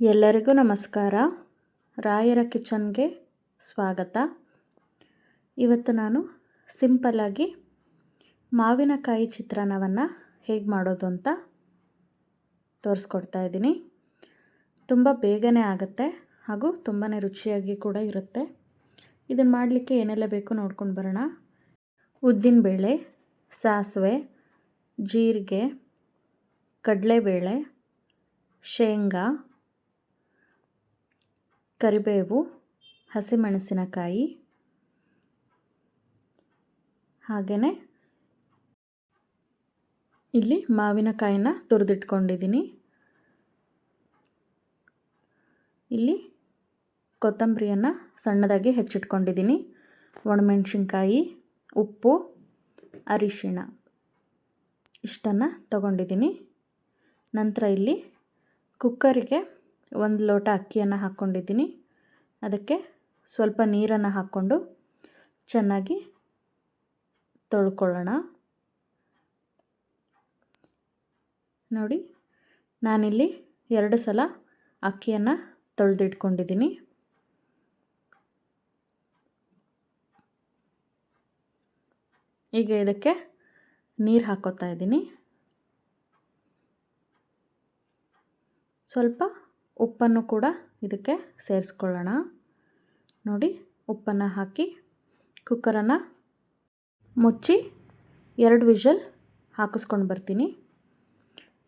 ಎಲ್ಲರಿಗೂ ನಮಸ್ಕಾರ. ರಾಯರ ಕಿಚನ್ಗೆ ಸ್ವಾಗತ. ಇವತ್ತು ನಾನು ಸಿಂಪಲ್ಲಾಗಿ ಮಾವಿನಕಾಯಿ ಚಿತ್ರಾನ್ನವನ್ನು ಹೇಗೆ ಮಾಡೋದು ಅಂತ ತೋರಿಸ್ಕೊಡ್ತಾ ಇದ್ದೀನಿ. ತುಂಬ ಬೇಗನೆ ಆಗುತ್ತೆ ಹಾಗೂ ತುಂಬಾ ರುಚಿಯಾಗಿ ಕೂಡ ಇರುತ್ತೆ. ಇದನ್ನು ಮಾಡಲಿಕ್ಕೆ ಏನೆಲ್ಲ ಬೇಕು ನೋಡ್ಕೊಂಡು ಬರೋಣ. ಉದ್ದಿನಬೇಳೆ ಸಾಸಿವೆ, ಜೀರಿಗೆ, ಕಡಲೆಬೇಳೆ, ಶೇಂಗಾ ಕರಿಬೇವು, ಹಸಿಮೆಣಸಿನಕಾಯಿ ಹಾಗೆಯೇ ಇಲ್ಲಿ ಮಾವಿನಕಾಯಿನ ತುರಿದಿಟ್ಕೊಂಡಿದ್ದೀನಿ. ಇಲ್ಲಿ ಕೊತ್ತಂಬರಿಯನ್ನು ಸಣ್ಣದಾಗಿ ಹೆಚ್ಚಿಟ್ಕೊಂಡಿದ್ದೀನಿ. ಒಣಮೆಣಸಿನ್ಕಾಯಿ, ಉಪ್ಪು, ಅರಿಶಿಣ ಇಷ್ಟನ್ನು ತಗೊಂಡಿದ್ದೀನಿ. ನಂತರ ಇಲ್ಲಿ ಕುಕ್ಕರಿಗೆ ಒಂದು ಲೋಟ ಅಕ್ಕಿಯನ್ನು ಹಾಕ್ಕೊಂಡಿದ್ದೀನಿ. ಅದಕ್ಕೆ ಸ್ವಲ್ಪ ನೀರನ್ನು ಹಾಕ್ಕೊಂಡು ಚೆನ್ನಾಗಿ ತೊಳ್ಕೊಳ್ಳೋಣ. ನೋಡಿ, ನಾನಿಲ್ಲಿ ಎರಡು ಸಲ ಅಕ್ಕಿಯನ್ನು ತೊಳೆದಿಟ್ಕೊಂಡಿದ್ದೀನಿ. ಈಗ ಇದಕ್ಕೆ ನೀರು ಹಾಕೋತಾ ಇದ್ದೀನಿ. ಸ್ವಲ್ಪ ಉಪ್ಪನ್ನು ಕೂಡ ಇದಕ್ಕೆ ಸೇರಿಸ್ಕೊಳ್ಳೋಣ. ನೋಡಿ, ಉಪ್ಪನ್ನು ಹಾಕಿ ಕುಕ್ಕರನ್ನು ಮುಚ್ಚಿ ಎರಡು ವಿಷಲ್ ಹಾಕಿಸ್ಕೊಂಡು ಬರ್ತೀನಿ.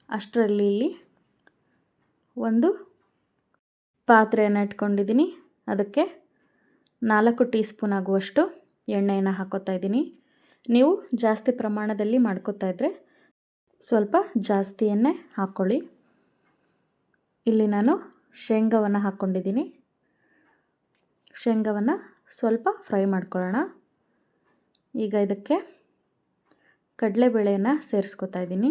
ಅಷ್ಟರಲ್ಲಿ ಇಲ್ಲಿ ಒಂದು ಪಾತ್ರೆಯನ್ನು ಇಟ್ಕೊಂಡಿದ್ದೀನಿ. ಅದಕ್ಕೆ ನಾಲ್ಕು ಟೀ ಸ್ಪೂನ್ ಆಗುವಷ್ಟು ಎಣ್ಣೆಯನ್ನು ಹಾಕೋತಾ ಇದ್ದೀನಿ. ನೀವು ಜಾಸ್ತಿ ಪ್ರಮಾಣದಲ್ಲಿ ಮಾಡ್ಕೋತಾ ಇದ್ದರೆ ಸ್ವಲ್ಪ ಜಾಸ್ತಿ ಎಣ್ಣೆ ಹಾಕ್ಕೊಳ್ಳಿ ಇಲ್ಲಿ ನಾನು ಶೇಂಗವನ್ನು ಹಾಕ್ಕೊಂಡಿದ್ದೀನಿ. ಶೇಂಗವನ್ನು ಸ್ವಲ್ಪ ಫ್ರೈ ಮಾಡ್ಕೊಳ್ಳೋಣ. ಈಗ ಇದಕ್ಕೆ ಕಡಲೆಬೇಳೆಯನ್ನು ಸೇರಿಸ್ಕೊತಾ ಇದ್ದೀನಿ.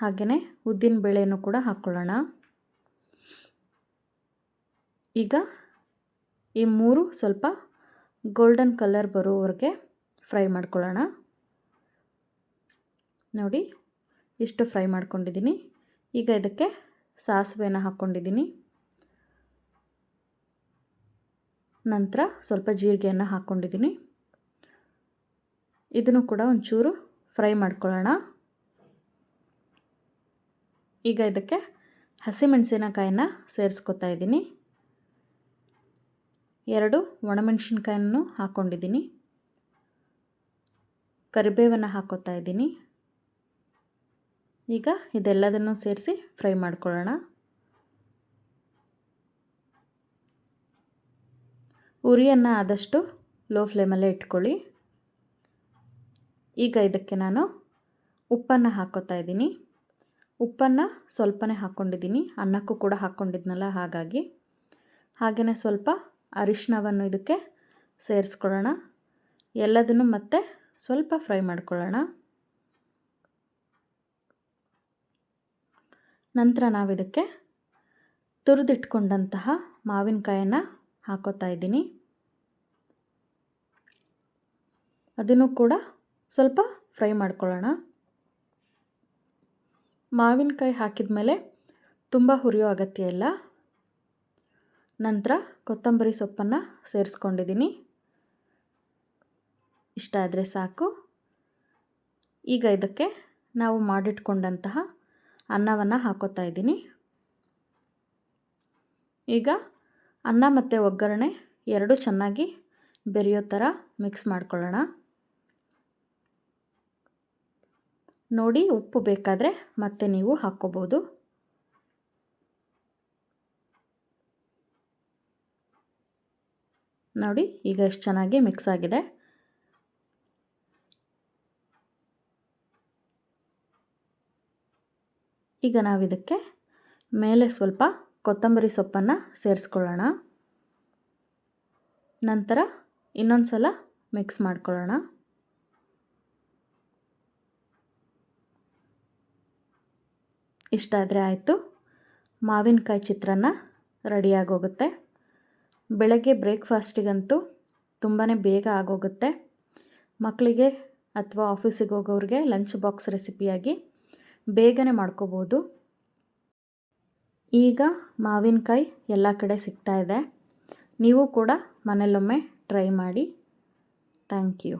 ಹಾಗೆಯೇ ಉದ್ದಿನ ಬೇಳೆಯನ್ನು ಕೂಡ ಹಾಕ್ಕೊಳ್ಳೋಣ. ಈಗ ಈ ಮೂರು ಸ್ವಲ್ಪ ಗೋಲ್ಡನ್ ಕಲರ್ ಬರೋವರೆಗೆ ಫ್ರೈ ಮಾಡ್ಕೊಳ್ಳೋಣ. ನೋಡಿ, ಇಷ್ಟು ಫ್ರೈ ಮಾಡ್ಕೊಂಡಿದ್ದೀನಿ. ಈಗ ಇದಕ್ಕೆ ಸಾಸಿವೆನ ಹಾಕ್ಕೊಂಡಿದ್ದೀನಿ. ನಂತರ ಸ್ವಲ್ಪ ಜೀರಿಗೆಯನ್ನು ಹಾಕ್ಕೊಂಡಿದ್ದೀನಿ. ಇದನ್ನು ಕೂಡ ಒಂಚೂರು ಫ್ರೈ ಮಾಡ್ಕೊಳ್ಳೋಣ. ಈಗ ಇದಕ್ಕೆ ಹಸಿಮೆಣಸಿನಕಾಯಿನ ಸೇರಿಸ್ಕೊತಾ ಇದ್ದೀನಿ. ಎರಡು ಒಣಮೆಣಸಿನ್ಕಾಯನ್ನು ಹಾಕ್ಕೊಂಡಿದ್ದೀನಿ. ಕರಿಬೇವನ್ನು ಹಾಕೋತಾ ಇದ್ದೀನಿ. ಈಗ ಇದೆಲ್ಲದನ್ನು ಸೇರಿಸಿ ಫ್ರೈ ಮಾಡ್ಕೊಳ್ಳೋಣ. ಉರಿಯನ್ನು ಆದಷ್ಟು ಲೋ ಫ್ಲೇಮಲ್ಲೇ ಇಟ್ಕೊಳ್ಳಿ. ಈಗ ಇದಕ್ಕೆ ನಾನು ಉಪ್ಪನ್ನು ಹಾಕೋತಾ ಇದ್ದೀನಿ. ಉಪ್ಪನ್ನು ಸ್ವಲ್ಪನೇ ಹಾಕ್ಕೊಂಡಿದ್ದೀನಿ. ಅನ್ನಕ್ಕೂ ಕೂಡ ಹಾಕ್ಕೊಂಡಿದ್ನಲ್ಲ ಹಾಗಾಗಿ. ಹಾಗೆಯೇ ಸ್ವಲ್ಪ ಅರಿಶಿನವನ್ನು ಇದಕ್ಕೆ ಸೇರಿಸ್ಕೊಳ್ಳೋಣ. ಎಲ್ಲದನ್ನು ಮತ್ತೆ ಸ್ವಲ್ಪ ಫ್ರೈ ಮಾಡ್ಕೊಳ್ಳೋಣ. ನಂತರ ನಾವಿದಕ್ಕೆ ತುರಿದಿಟ್ಕೊಂಡಂತಹ ಮಾವಿನಕಾಯನ್ನು ಹಾಕೋತಾ ಇದ್ದೀನಿ. ಅದನ್ನು ಕೂಡ ಸ್ವಲ್ಪ ಫ್ರೈ ಮಾಡ್ಕೊಳ್ಳೋಣ. ಮಾವಿನಕಾಯಿ ಹಾಕಿದ ಮೇಲೆ ತುಂಬ ಹುರಿಯೋ ಅಗತ್ಯ ಇಲ್ಲ. ನಂತರ ಕೊತ್ತಂಬರಿ ಸೊಪ್ಪನ್ನು ಸೇರಿಸ್ಕೊಂಡಿದ್ದೀನಿ. ಇಷ್ಟ ಆದರೆ ಸಾಕು. ಈಗ ಇದಕ್ಕೆ ನಾವು ಮಾಡಿಟ್ಕೊಂಡಂತಹ ಅನ್ನವನ್ನು ಹಾಕೋತಾ ಇದ್ದೀನಿ. ಈಗ ಅನ್ನ ಮತ್ತು ಒಗ್ಗರಣೆ ಎರಡು ಚೆನ್ನಾಗಿ ಬೆರೆಯೋ ಥರ ಮಿಕ್ಸ್ ಮಾಡ್ಕೊಳ್ಳೋಣ. ನೋಡಿ ಉಪ್ಪು ಬೇಕಾದರೆ ಮತ್ತೆ ನೀವು ಹಾಕ್ಕೋಬೋದು ನೋಡಿ ಈಗ ಎಷ್ಟು ಚೆನ್ನಾಗಿ ಮಿಕ್ಸ್ ಆಗಿದೆ. ಈಗ ನಾವು ಇದಕ್ಕೆ ಮೇಲೆ ಸ್ವಲ್ಪ ಕೊತ್ತಂಬರಿ ಸೊಪ್ಪನ್ನು ಸೇರಿಸ್ಕೊಳ್ಳೋಣ. ನಂತರ ಇನ್ನೊಂದು ಸಲ ಮಿಕ್ಸ್ ಮಾಡ್ಕೊಳ್ಳೋಣ. ಇಷ್ಟ ಆದರೆ ಆಯಿತು. ಮಾವಿನಕಾಯಿ ಚಿತ್ರಾನ್ನ ರೆಡಿಯಾಗೋಗುತ್ತೆ ಬೆಳಗ್ಗೆ ಬ್ರೇಕ್ಫಾಸ್ಟಿಗಂತೂ ತುಂಬಾ ಬೇಗ ಆಗೋಗುತ್ತೆ. ಮಕ್ಕಳಿಗೆ ಅಥವಾ ಆಫೀಸಿಗೆ ಹೋಗೋರಿಗೆ ಲಂಚ್ ಬಾಕ್ಸ್ ರೆಸಿಪಿಯಾಗಿ ಬೇಗನೆ ಮಾಡ್ಕೋಬೋದು. ಈಗ ಮಾವಿನಕಾಯಿ ಎಲ್ಲ ಕಡೆ ಸಿಗ್ತಾ ಇದೆ. ನೀವು ಕೂಡ ಮನೆಯಲ್ಲೊಮ್ಮೆ ಟ್ರೈ ಮಾಡಿ. Thank you